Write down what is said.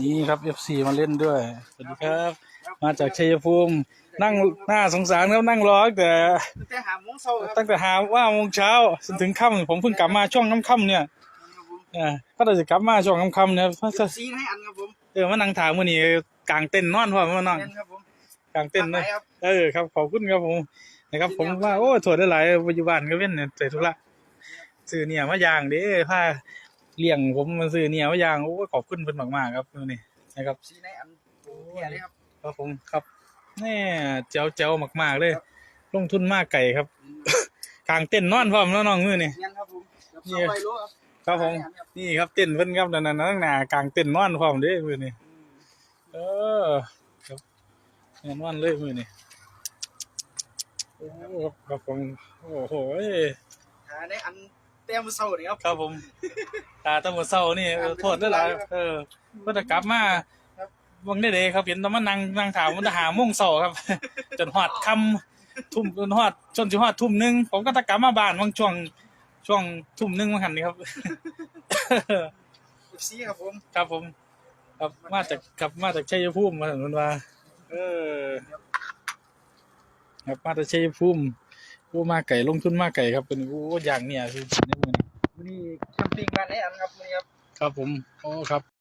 นี่ครับ FC มาเล่นด้วยสวัสดีครับ มาจากชัยภูมิ นั่งหน้าสงสารครับนั่งรอตั้งแต่แต่หาโมงเช้าครับตั้งแต่หาว่าโมงเช้าจนถึงค่ำผมเพิ่งกลับมาช่วงค่ำๆเนี่ยอ่าก็จะกลับมาช่วงค่ำๆเนี่ยซีให้อันครับผมเออมานั่งถามมื้อนี้กลางเต้นท์นอนพร้อมมานั่งเงินครับผมกลางเต้นท์เลยครับเออครับขอบคุณครับผมนะครับ ผมว่าโอ้ถวดได้หลายปัจจุบันก็เว้นเนี่ยใส่ธุระซื้อเนี่ยมาอย่างเด้ผ้า เลี้ยงผมมาซื้อเนี่ยมาอย่างโอ้ขอบคุณเพิ่นมากๆครับมื้อนี้นะครับซีให้อันเนี่ยเลยครับครับผมครับแน่เจ๋วเจ๋วมากๆเลย ลงทุนมากไก่ครับกลางเต้นท์นอนพร้อมแล้วน้องมือนี่เงินครับผมสองร้อยโลครับครับผมนี่ครับเต้นท์เพิ่นครับนั่นๆนั่นน่ะกลางเต้นท์นอนพร้อมเด้มือนี่เออครับแน่นอนเลยมือนี่โอ้ครับครับผมโอ้โหหาได้อัน เต็มเช้านี่ครับครับผมตาตำรวจเศร้านี่เออโทษด้วยหลายเออเพิ่นจะกลับมาวังได้เลยครับเห็นแตอนมานั่งนั่งถามมันจะหาโมงเสาครับ จนฮอดค่ำทุ่มจนฮอดจนสิฮอดทุ่มหนึงผมก็ตะกลับมาบ้านบางช่วงช่วงทุ่มหนึงมาหันนี่ครับ ซีครับผมครับผม ครับมาจากครับมาจากชัยภูมิมาถึงมันว่า เออ ครับมาจากชัยภูมิ โอ้มาไก่ลงทุนมาไก่ครับเป็นโอ้อย่างเนี่ยคือในมือนี้วันนี้แคมปิ้งบ้านไหนอันครับวันนี้ครับ ครับผม โอ้ครับ